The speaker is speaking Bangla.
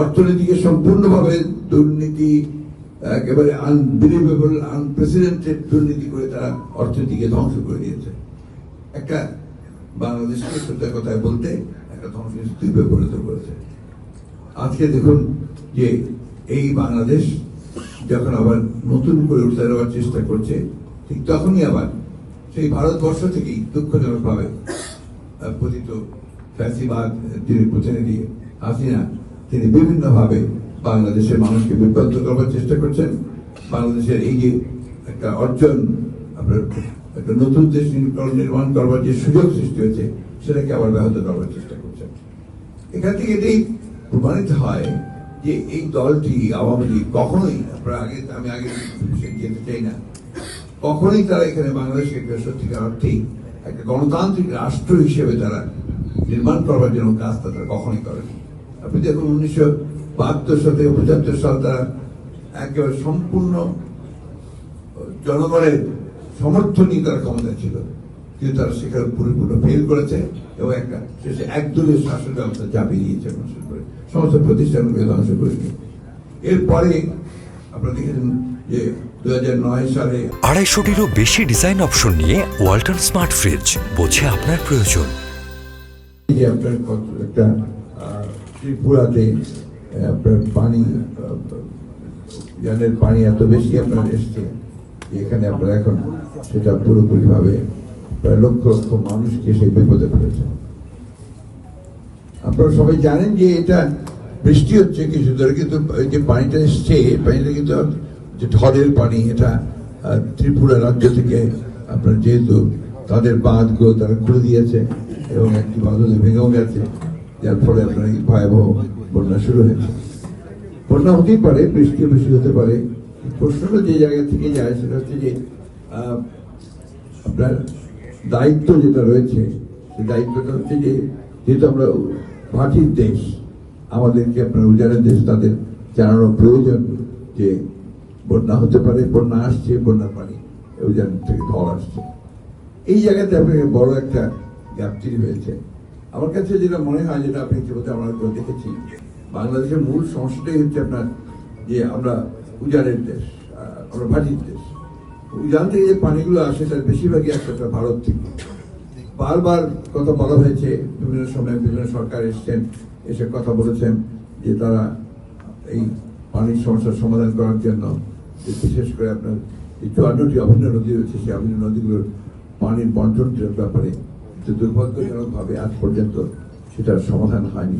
অর্থনীতিকে সম্পূর্ণভাবে দুর্নীতি, একেবারে আনবিলিভেবল আনপ্রেসিডেন্টেড দুর্নীতি করে তারা অর্থনীতিকে ধ্বংস করে দিয়েছে। একটা বাংলাদেশকে সত্যি কথায় বলতে একটা ধ্বংস স্তূপে পরিণত করেছে আজকে দেখুন যে এই বাংলাদেশ যখন আবার নতুন করে উঠে দেওয়ার চেষ্টা করছে, ঠিক তখনই আবার সেই ভারতবর্ষ থেকেই দুঃখজনকভাবে পতিত ফ্যাসিবাদ, তিনি প্রতিনিধি হাসিনা তিনি বিভিন্নভাবে বাংলাদেশের মানুষকে বিভ্রান্ত করবার চেষ্টা করছেন। বাংলাদেশের এই যে একটা অর্জন, আপনার একটা নতুন দেশ নির্মাণ- করবার যে সুযোগ সৃষ্টি হয়েছে, সেটাকে আবার ব্যাহত করবার চেষ্টা করছেন। এখান থেকে এটাই প্রমাণিত হয় যে এই দলটি আওয়ামী লীগ কখনোই, আপনারা আগে, আমি আগে যেতে চাই না, কখনোই তারা এখানে বাংলাদেশকে একটা সত্যিকার অর্থেই একটা গণতান্ত্রিক রাষ্ট্র হিসেবে তারা নির্মাণ করবার জন্য কাজ তারা কখনোই করেনি। আপনি দেখুন উনিশশো বাহাত্তর সালে পঁচাত্তর সাল তারা একেবারে সম্পূর্ণ জনগণের সমর্থনই তার ক্ষমতা ছিল। কিন্তু তারা সেখানে পরিপূর্ণ ফেল করেছে এবং একটা শেষে একদলীয় শাসন ব্যবস্থা চাপিয়ে দিয়েছে মানুষের উপরে। সমস্ত প্রতিষ্ঠানগুলো ধ্বংস করে দিয়ে এরপরে আপনারা দেখেছেন যে দু নয় সালে আড়াইশোটিরও বেশি ডিজাইন অপশন নিয়ে ওয়ালটন স্মার্ট ফ্রিজ বোঝে আপনার প্রয়োজন। একটা ত্রিপুরাতে আপনার পানি জানের পানি এত বেশি আপনার এসছে এখানে আপনার এখন সেটা পুরোপুরি ভাবে প্রায় লক্ষ লক্ষ মানুষকে সেই বিপদে ফেলেছে আপনারা সবাই জানেন যে এটা বৃষ্টি হচ্ছে কিছু ধরে, কিন্তু যে পানিটা এসছে পানিটা কিন্তু যে ঢলের পানি, এটা ত্রিপুরা রাজ্য থেকে আপনার যেহেতু তাদের বাঁধগুলো তারা খুলে দিয়েছে এবং একটি বাঁধ ভেঙেও গেছে। যার ফলে আপনার এই ভয়াবহ বন্যা শুরু হয়েছে। বন্যা হতেই পারে, বৃষ্টি বেশি হতে পারে। প্রশ্নটা যে জায়গা থেকে যায় সেটা হচ্ছে যে আপনার দায়িত্ব যেটা রয়েছে, সেই দায়িত্বটা হচ্ছে যে, যেহেতু আমরা মাটির দেশ, আমাদেরকে আপনার উজানের দেশ তাদের জানানো প্রয়োজন যে বন্যা হতে পারে, বন্যা আসছে, বন্যার পানি উজান থেকে ঢল আসছে। এই জায়গাতে আপনাকে বড় একটা গ্যাপ তৈরি হয়েছে। আমার কাছে যেটা মনে হয়, যেটা আপনি ইতিমধ্যে আমরা কেউ দেখেছি বাংলাদেশের মূল সমস্যাটাই হচ্ছে আপনার যে আমরা উজানের দেশ আমরা মাটির দেশ। উজান থেকে যে পানিগুলো আসে, তার বেশিরভাগই আপনার ভারত থেকে। বারবার কথা বলা হয়েছে, বিভিন্ন সময় বিভিন্ন সরকার এসছেন, এসে কথা বলেছেন যে তারা এই পানির সমস্যার সমাধান করার জন্য বিশেষ করে আপনার এই চুয়ান্নটি অভিন্ন নদী রয়েছে, সেই অভিন্ন নদীগুলোর পানির বন্টনের ব্যাপারে কিন্তু দুর্ভাগ্যজনকভাবে আজ পর্যন্ত সেটার সমাধান হয়নি।